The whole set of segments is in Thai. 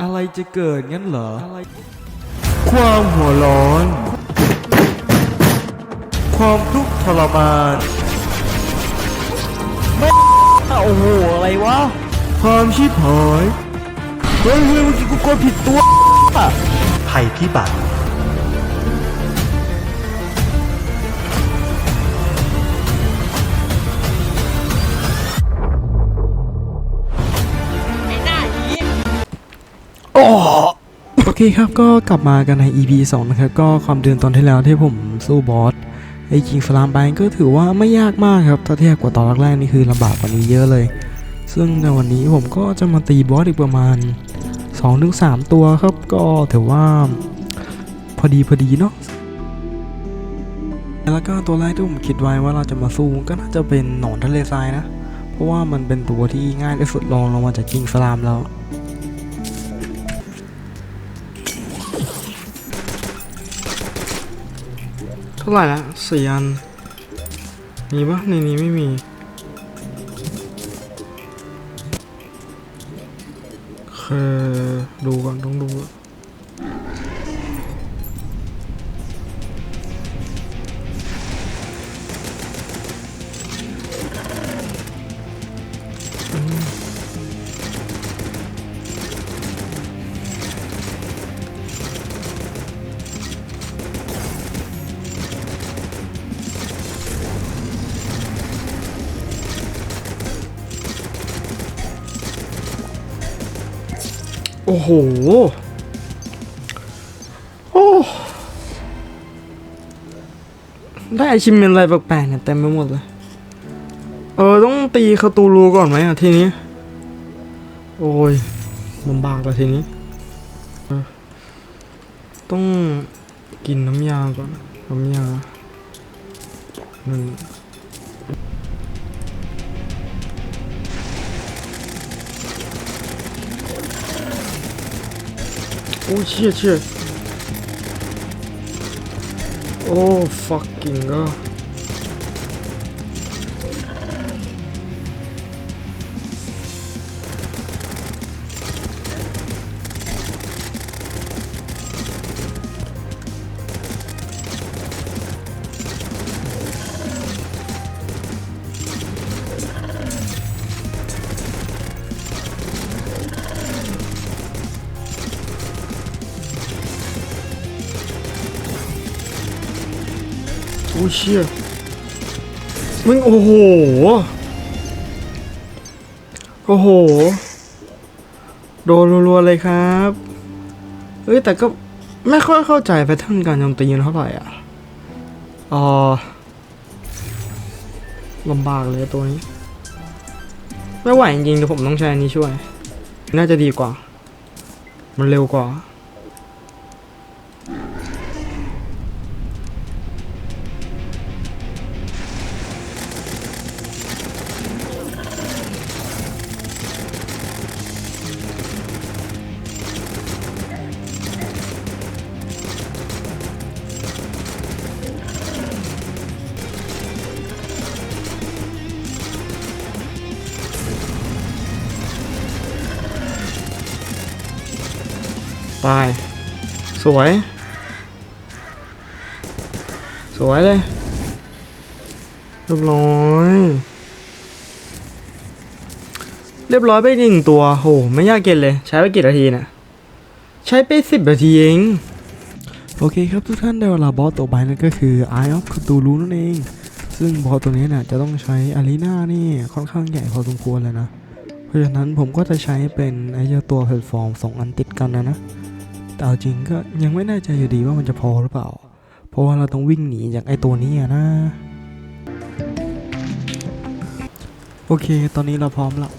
อะไรจะเกิดงั้นเหรอ ความหัวร้อน ความทุกข์ทรมาน ไม่โอ้โห อะไรวะ ความชิบหาย เฮ้ยเฮ้ยเมื่อกี้กูกดผิดตัว ภัยพิบัติ เคครับก็กลับมากันใน EP 2 นะครับ ก็ความเดินตอนที่แล้วที่ผมสู้บอสไอ้คิงสลามไปก็ถือว่าไม่ยากมากครับถ้าเทียบกับตอนแรกนี่คือลำบากกว่านี้เยอะเลย ซึ่งในวันนี้ผมก็จะมาตีบอสอีกประมาณ 2-3 ตัวครับ ก็ถือว่า พอดีพอดีเนาะแล้วก็ตัวแรกที่ผมคิดไว้ว่าเราจะมาสู้ก็น่าจะเป็นหนอนทะเลทรายนะ เพราะว่ามันเป็นตัวที่ง่ายที่สุดรองลงมาจากคิงสลามแล้ว ท่าไหร่ละสี่อัน มีปะในนี้ไม่มีคือดูก่อนต้องดูก่อน โอ้โหโอ้ได้ชิมเมนอะไรแปลกๆเนี่ยเต็มไปหมดเลยเออต้องตีคาตูรูก่อนไหมอะทีนี้ โอ้ยลำบากล้วทีนี้ ต้องกินน้ำยาก่อนน้ำยาหนึ่ง โอ้เชี่ยเชี่ยโอ้ fucking god เชี่ยมึงโอ้โห โอ้โห โดนรัวๆเลยครับ เฮ้ยแต่ก็ไม่ค่อยเข้าใจแพทเทิร์นการโจมตีเท่าไหร่อะอ๋อลำบากเลยตัวนี้ ไม่ไหวจริงๆเดี๋ยวผมต้องใช้อันนี้ช่วย น่าจะดีกว่า มันเร็วกว่าายสวย สวยเลยเรียบร้อย เรียบร้อยไปหนึ่งตัวโหไม่ยากเกินเลย ใช้ไปกี่นาทีเนะใช้ไปสิบนาทีเองโอเคครับทุกท่านได้เวลาบอสตัวใบนั่นก็คือ Eye of Cthulhu นั่นเอง ซึ่งบอสตัวนี้นี่ยจะต้องใช้อารีนานี่ค่อนข้างใหญ่พอสมควรเลยนะ เพราะฉะนั้นผมก็จะใช้เป็นไอ้เจ้าตัวแพลตฟอร์มสองอันติดกันนะนะ แต่เอาจริงก็ยังไม่แน่ใจอยู่ดีว่ามันจะพอหรือเปล่า เพราะว่าเราต้องวิ่งหนีจากไอ้ตัวนี้นะโอเค ตอนนี้เราพร้อมแล้ว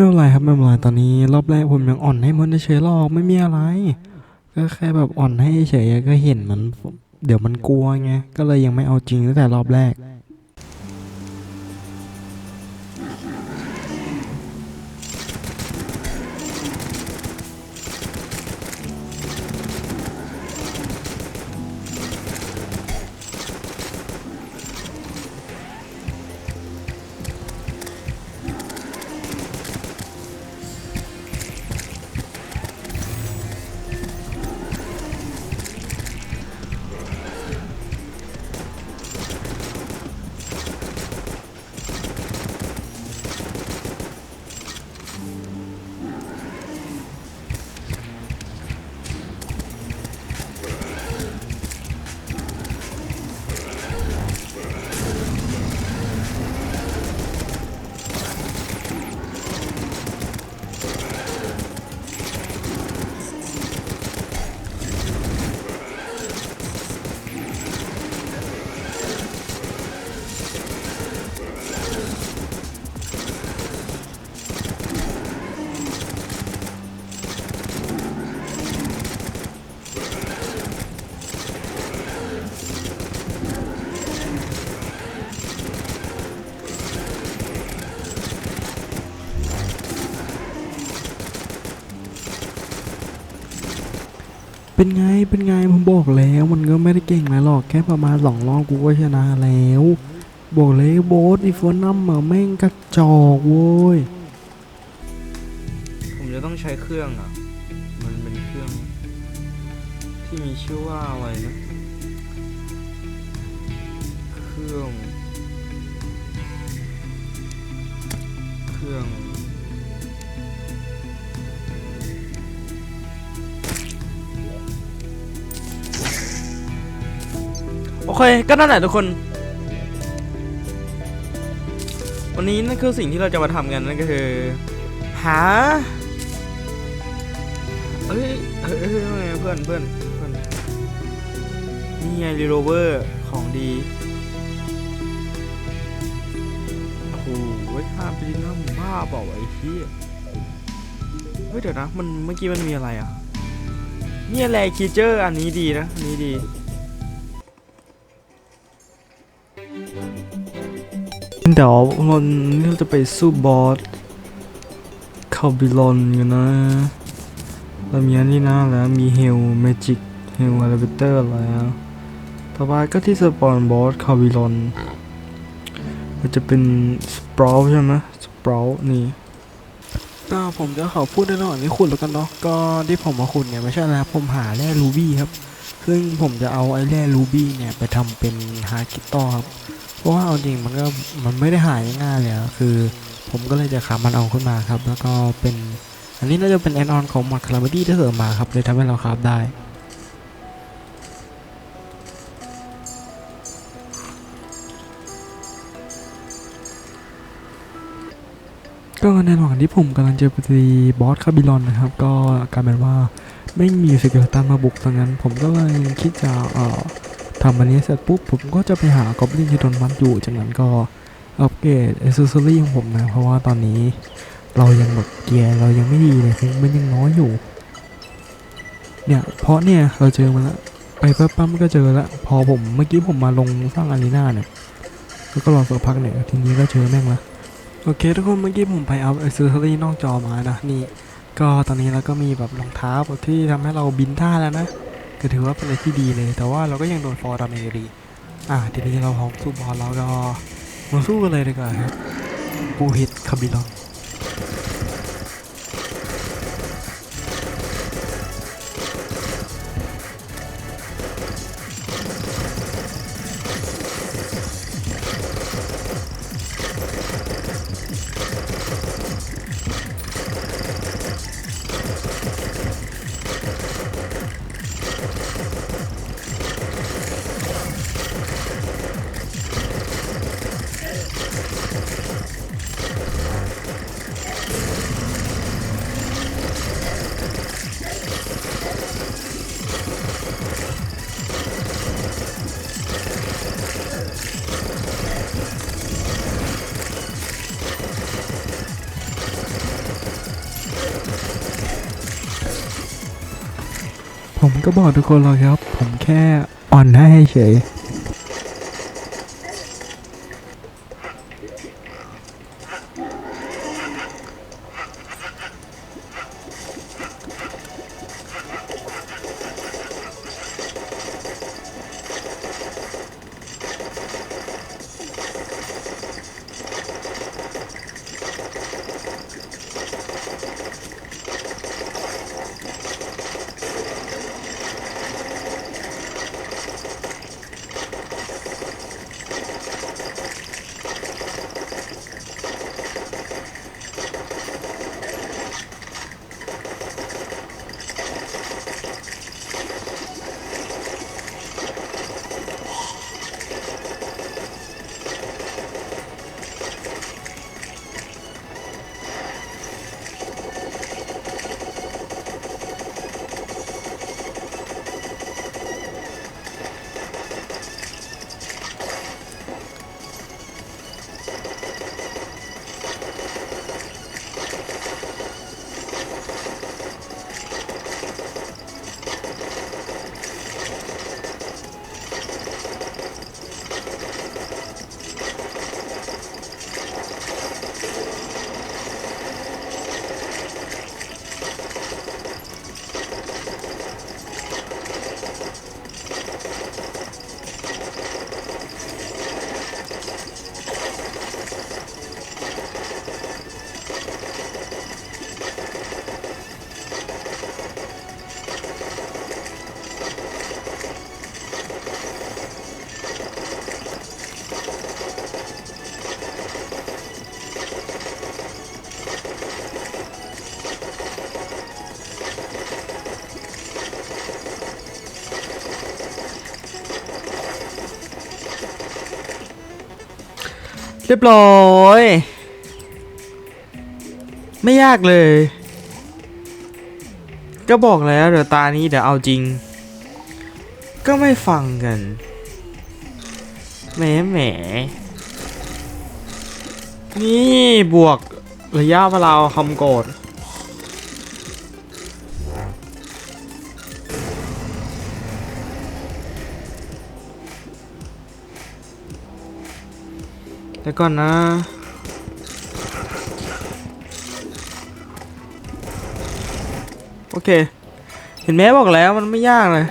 ไม่เป็นไรครับไม่เป็นไรตอนนี้รอบแรกผมยังอ่อนให้มันเฉยๆหรอกไม่มีอะไร ก็แค่แบบอ่อนให้เฉยๆก็เห็นมัน เดี๋ยวมันกลัวไงก็เลยยังไม่เอาจริงตั้งแต่รอบแรก เป็นไง เป็นไง ผมบอกแล้ว มันก็ไม่ได้เก่งนะหรอก แค่ประมาณสองรอบกูก็ชนะแล้ว บอกเลยโบสอีฟอนัมอแม่งกระจอกโว้ย ผมจะต้องใช้เครื่องอะ มันเป็นเครื่อง ที่มีชื่อว่าอะไรนะ เครื่อง เครื่อง เคก็นั่นแหละทุกคน วันนี้นั่นคือสิ่งที่เราจะมาทำกันนั่นก็คือ หาเอ้ยเอ้ยเอ้ยว่าไงเพื่อนเพื่อนเพื่อนนี่ไงรีโรเวอร์ของดีโอ้โหห้าปีน้ำบ้าเปล่าไอ้ที่เฮ้ยเดี๋ยวนะมันเมื่อกี้มันมีอะไรอะเนี่ยแลคีเจอร์อันนี้ดีนะอันนี้ดี เดี๋ยวเรานี่เราจะไปสู้บอสคาบิลอนกันนะเรามีอันนี้นะแล้วมีเฮลเมจิกเฮลอลเบเตอร์แล้วต่อไปก็ที่สปอนบอสคาบิลอนมันจะเป็นสปราวใช่ไหมสปราวนี่ก็ผมจะขอพูดในระหว่างที่ขุดแล้วกันเนาะก็ที่ผมมาขุดเนี่ยไม่ใช่แล้วผมหาแร่รูบี้ครับ ซึ่งผมจะเอาไอ้แร่รูบี้เนี่ยไปทำเป็นฮาร์กิตตอครับ เพราะว่าเอาจริงมันก็มันไม่ได้หายง่ายเลยคือผมก็เลยจะขามันเอาขึ้นมาครับ แล้วก็เป็นอันนี้น่าจะเป็นแอนออนของมอดคาราบดี้ที่เสริมมาครับเลยทำให้เราคราฟได้ก็ในระหว่างที่ผมกำลังจะไปตีบอสคาบิลอนนะครับ ก็กลายเป็นว่าไม่มีสเกลตันมาบุกดังนั้น ผมก็เลยคิดจะเอ่อ ทำอันนี้เสร็จปุ๊บผมก็จะไปหากอบลินที่โดนมัดอยู่ จากนั้นก็อัปเกรดอเซสซอรี่ของผมนะ เพราะว่าตอนนี้เรายังแบบเกียร์เรายังไม่ดีเลยคือมันยังน้อยอยู่ เนี่ยเพราะเนี่ยเราเจอมันละไปแป๊บๆมันก็เจอละพอผมเมื่อกี้ผมมาลงสร้างอารีนาเนี่ยแล้วก็รอสักพักเนี่ยทีนี้ก็เจอแม่งละโอเคทุกคนเมื่อกี้ผมไปเอาอเซสซอรี่นอกจอมานะนี่ก็ตอนนี้เราก็มีแบบรองเท้าแบบที่ทำให้เราบินท่าแล้วนะ ก็ถือว่าเป็นอะไรที่ดีเลย แต่ว่าเราก็ยังโดนฟอร์ดาเมรีอ่าทีนี้เราของสู้บอลเราก็มาสู้กันเลยดีกว่าครับปูฮิตคาบิลอน ผมก็บอกทุกคนแล้วครับ ผมแค่อ่อนให้เฉย เรียบร้อย ไม่ยากเลย ก็บอกแล้วเดี๋ยวตานี้เดี๋ยวเอาจริง ก็ไม่ฟังกันแหมแหมนี่บวกระยะเวลาคำโกรธ แต่ก่อนนะโอเค เห็นไหมบอกแล้วมันไม่ยากเลย